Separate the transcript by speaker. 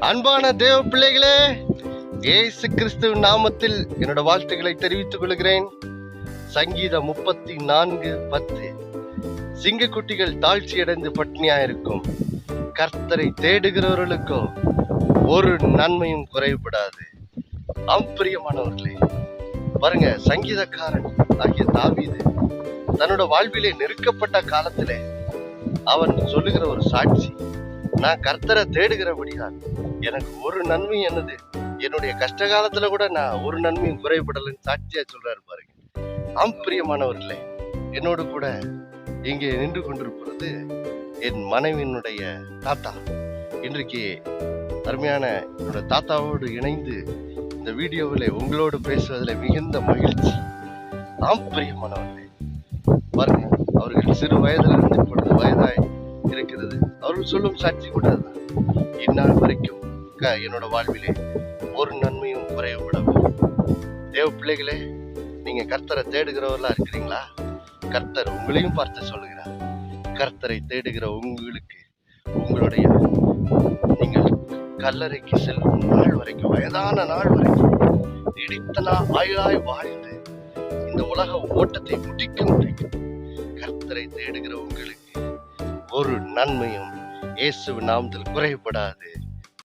Speaker 1: அன்பான தேவ பிள்ளைகளே ஏசு கிறிஸ்துவ நாமத்தில் என்னோட வாழ்த்துக்களை தெரிவித்துக் கொள்கிறேன். சங்கீதம் முப்பத்தி நான்கு பத்து. சிங்கக்குட்டிகள் தாழ்ச்சியடைந்து பட்னியா இருக்கும். கர்த்தரை தேடுகிறவர்களுக்கும் ஒரு நன்மையும் குறைபடாது அம்பிரியமானவர்களே பாருங்க சங்கீதக்காரன் ஆகிய தாவீது தன்னோட வாழ்விலே நெருக்கப்பட்ட காலத்திலே அவன் சொல்லுகிற ஒரு சாட்சி. நான் கர்த்தரை தேடுகிறபடியால் எனக்கு ஒரு நன்மை என்னது? என்னுடைய கஷ்ட காலத்துல கூட நான் ஒரு நன்மையும் குறைபடலைன்னு சாட்சியா சொல்றாரு பாருங்க. ஆம் பிரியமானவர்களே என்னோடு கூட இங்கே நின்று கொண்டிருப்பது என் மனைவியினுடைய தாத்தா. இன்றைக்கு அருமையான என்னோட தாத்தாவோடு இணைந்து இந்த வீடியோவில் உங்களோடு பேசுவதில் மிகுந்த மகிழ்ச்சி. ஆம் பிரியமானவர்களே பாருங்க அவர்கள் சிறு வயதில் இருந்து இப்பொழுது வயதாய் சொல்லும் சாட்சி கூட அதுதான். இந்நாள் வரைக்கும் க- என்னோட வாழ்விலே ஒரு நன்மையும் குறையப்படவில்லை தேவ பிள்ளைகளே நீங்க கர்த்தரை தேடுகிறவர்களா இருக்கிறீங்களா? கர்த்தர் உங்களையும் பார்த்து சொல்லுகிறார். கர்த்தரை தேடுகிற உங்களுக்கு உங்களுடைய நீங்கள் கல்லறைக்கு செல்லும் நாள் வரைக்கும் வயதான நாள் வரைக்கும் நீடித்த நாள் ஆயுளாய் வாழ்ந்து இந்த உலக ஓட்டத்தை முடிக்கும் வரைக்கும் கர்த்தரை தேடுகிற உங்களுக்கு ஒரு நன்மையும் இயேசு நாமத்தில் குறைபடாது.